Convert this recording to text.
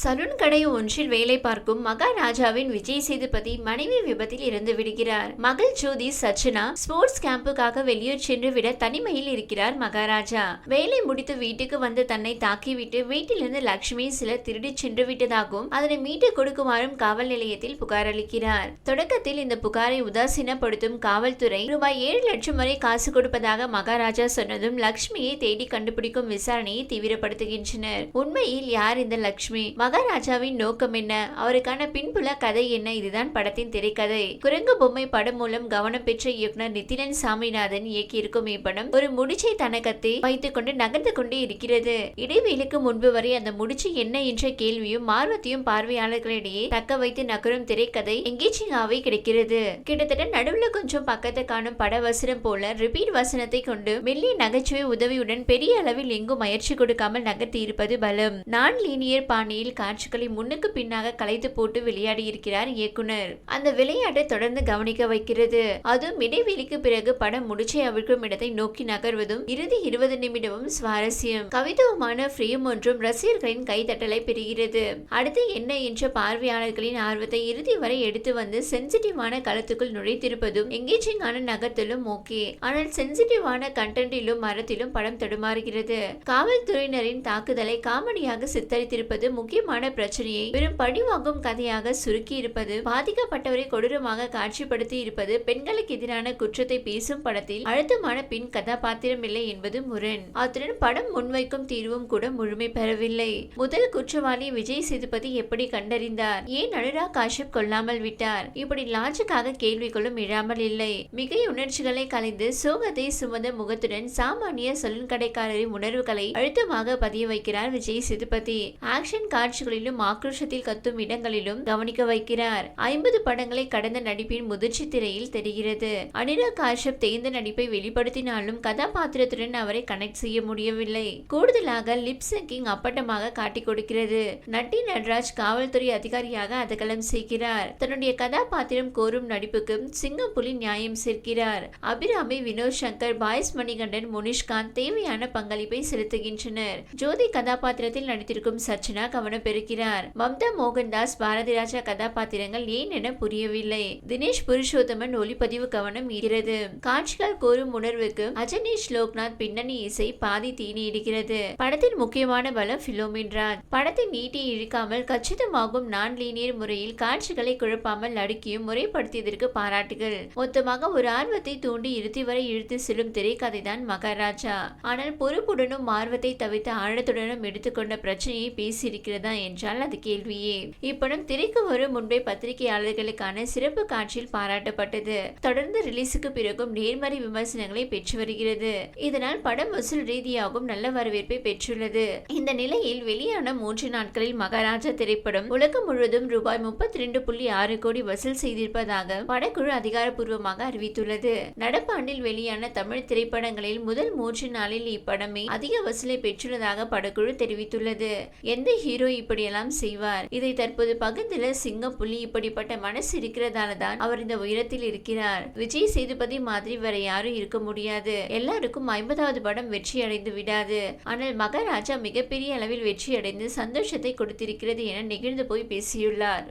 Salon கடை ஒன்றில் வேலை பார்க்கும் மகாராஜாவின் விஜய் சேதுபதி மனைவி விபத்தில் இறந்து விடுகிறார். மகள் ஜோதி சச்சனா ஸ்போர்ட்ஸ் கேம்புக்காக வெளியூர் சென்று விட தனிமையில் இருக்கிறார் மகாராஜா. வேலை முடித்து வீட்டுக்கு வந்து தன்னை தாக்கிவிட்டு வீட்டிலிருந்து லட்சுமி சிலர் திருடிச் சென்று விட்டதாகவும் அதனை மீட்டு கொடுக்குமாறும் காவல் நிலையத்தில் புகார் அளிக்கிறார். தொடக்கத்தில் இந்த புகாரை உதாசீனப்படுத்தும் காவல்துறை ரூபாய் ஏழு லட்சம் வரை காசு கொடுப்பதாக மகாராஜா சொன்னதும் லட்சுமியை தேடி கண்டுபிடிக்கும் விசாரணையை தீவிரப்படுத்துகின்றனர். உண்மையில் யார் இந்த லட்சுமி மகாராஜாவின் நோக்கம் என்ன? அவருக்கான பின்புல கதை என்ன? இதுதான் படத்தின் திரைக்கதை. குரங்கு பொம்மை படம் மூலம் கவனம் பெற்ற இயக்குனர் நித்திலன் சாமிநாதன் இயக்கியிருக்கும் இப்படம் ஒரு முடிச்சை தனக்கத்தை வைத்துக் கொண்டு நகர்ந்து கொண்டே இருக்கிறது. இடைவேளைக்கு முன்பு வரை அந்த முடிச்சு என்ன என்ற கேள்வியும் ஆர்வத்தையும் பார்வையாளர்களிடையே தக்க வைத்து நகரும் திரைக்கதை எங்கேஜிங்காவே கிடைக்கிறது. கிட்டத்தட்ட நடுவுல கொஞ்சம் பக்கத்தை காணும் பட வசனம் போல ரிப்பீட் வசனத்தை கொண்டு மெல்லிய நகைச்சுவை உதவியுடன் பெரிய அளவில் எங்கும் முயற்சி கொடுக்காமல் நகர்த்தி இருப்பது பலம். நான் லீனியர் பாணியில் காட்சிகளை முன்னுக்கு பின்னாக கலைத்து போட்டு விளையாடி இருக்கிறார் இயக்குனர். அந்த விளையாட்டை தொடர்ந்து கவனிக்க வைக்கிறது. அதுவும் இடைவெளிக்கு பிறகு படம் முடிச்சை அவிழ்க்கும் இடத்தை நோக்கி நகர்வதும் இறுதி இருபது நிமிடமும் சுவாரஸ்யம். கவிதவுமான ஃப்ரேம் ஒன்றும் ரசிகர்களின் கைதட்டலை பெறுகிறது. அடுத்து என்ன என்ற பார்வையாளர்களின் ஆர்வத்தை இறுதி வரை எடுத்து வந்து சென்சிட்டிவான களத்துக்குள் நுழைத்திருப்பதும் எங்கேஜிங்கான நகர்த்தலும் ஓகே. ஆனால் சென்சிட்டிவான கண்டென்ட்டிலும் மரத்திலும் படம் தடுமாறுகிறது. காவல்துறையினரின் தாக்குதலை காமெடியாக சித்தரித்திருப்பது முக்கிய முக்கியமான பிரச்சனையை வெறும் பழிவாங்கும் கதையாக சுருக்கி இருப்பது பாதிக்கப்பட்டவரை கொடூரமாக காட்சிப்படுத்தி இருப்பது பெண்களுக்கு எதிரான குற்றத்தை பேசும் படத்தில் அழுத்தமான பின் கதாபாத்திரம் இல்லை என்பது முரண். அத்துடன் படம் முன்வைக்கும் தீர்வும் கூட முழுமை பெறவில்லை. முதல் குற்றவாளி விஜய் சேதுபதி எப்படி கண்டறிந்தார்? ஏன் அனுராக் காஷ்யப் கொல்லாமல் விட்டார்? இப்படி லாஜுக்காக கேள்விகளும் இழாமல் இல்லை. மிகை உணர்ச்சிகளை கலைந்து சோகத்தை சுமந்த முகத்துடன் சாமானிய சலூன் கடைக்காரரின் உணர்வுகளை அழுத்தமாக பதிய வைக்கிறார் விஜய் சேதுபதி. ஆக்ஷன் காட்சிகளிலும் ஆக்ரோஷத்தில் கத்தும் இடங்களிலும் கவனிக்க வைக்கிறார். ஐம்பது படங்களை கடந்த நடிப்பின் முதிர்ச்சி திரையில் தெரிகிறது. அனிராக் காஷ்யப் தேர்ந்த நடிப்பை வெளிப்படுத்தினாலும் கதாபாத்திரத்துடன் அவரை கனெக்ட் செய்ய முடியவில்லை. கூடுதலாக லிப் சிங்கிங் அப்பட்டமாக காட்டிக் கொடுக்கிறது. நட்டி நடராஜ் காவல்துறை அதிகாரியாக அதகலம் செய்கிறார். தன்னுடைய கதாபாத்திரம் கோரும் நடிப்புக்கு சிங்கப்புலி நியாயம் சேர்க்கிறார். அபிராமி வினோத் சங்கர் பாய்ஸ் மணிகண்டன் முனிஷ்காந்த் தேவையான பங்களிப்பை செலுத்துகின்றனர். ஜோதி கதாபாத்திரத்தில் நடித்திருக்கும் சச்சனா கவனம் பெறுகிறார். மம்தா மோகன்தாஸ் பாரதிராஜா கதாபாத்திரங்கள் ஏன் என புரியவில்லை. தினேஷ் புருஷோத்தமன் ஒளிப்பதிவு கவனம் ஈர்க்கிறது. காட்சிகள் கோரும் உணர்வுக்கு அஜனீஷ் லோக்நாத் பின்னணி இசை பாதி தீனி இடுகிறது படத்தின் முக்கியமான பலம் பிலோமின் ராஜ் படத்தை நீட்டி இழுக்காமல் கச்சிதமாகும் நான் லீனியர் முறையில் காட்சிகளை குழப்பாமல் அடுக்கியும் முறைப்படுத்தியதற்கு பாராட்டுகள். மொத்தமாக ஒரு ஆர்வத்தை தூண்டி இறுதி வரை இழுத்து செல்லும் திரைக்கதைதான் மகாராஜா. ஆனால் பொறுப்புடனும் ஆர்வத்தை தவிர்த்து ஆழத்துடனும் எடுத்துக்கொண்ட பிரச்சனையை பேசியிருக்கிறது. என்றால் அது கேள்வியே. இப்படம் திரைக்கு வரும் முன்பே பத்திரிகையாளர்களுக்கான சிறப்பு காட்சியில் பாராட்டப்பட்டது. தொடர்ந்து ரிலீஸுக்கு பிறகும் நேர்மறை விமர்சனங்களை பெற்று வருகிறது. இதனால் படம் வசூல் ரீதியாகவும் நல்ல வரவேற்பை பெற்றுள்ளது. இந்த நிலையில் வெளியான மூன்று நாட்களில் மகாராஜா திரைப்படம் உலகம் முழுவதும் ரூபாய் முப்பத்தி ரெண்டு புள்ளி ஆறு கோடி வசூல் செய்திருப்பதாக படக்குழு அதிகாரப்பூர்வமாக அறிவித்துள்ளது. நடப்பாண்டில் வெளியான தமிழ் திரைப்படங்களில் முதல் மூன்று நாளில் இப்படமே அதிக வசூலை பெற்றுள்ளதாக படக்குழு தெரிவித்துள்ளது. எந்த ஹீரோ இப்படியெல்லாம் செய்வார். இதை தற்போது பகிர்ந்துள்ள சிங்கப்புலி இப்படிப்பட்ட மனசு இருக்கிறதால தான் அவர் இந்த உயரத்தில் இருக்கிறார். விஜய் சேதுபதி மாதிரி வேற யாரும் இருக்க முடியாது. எல்லாருக்கும் ஐம்பதாவது படம் வெற்றி அடைந்து விடாது. ஆனால் மகாராஜா மிகப்பெரிய அளவில் வெற்றி அடைந்து சந்தோஷத்தை கொடுத்திருக்கிறது என நெகிழ்ந்து போய் பேசியுள்ளார்.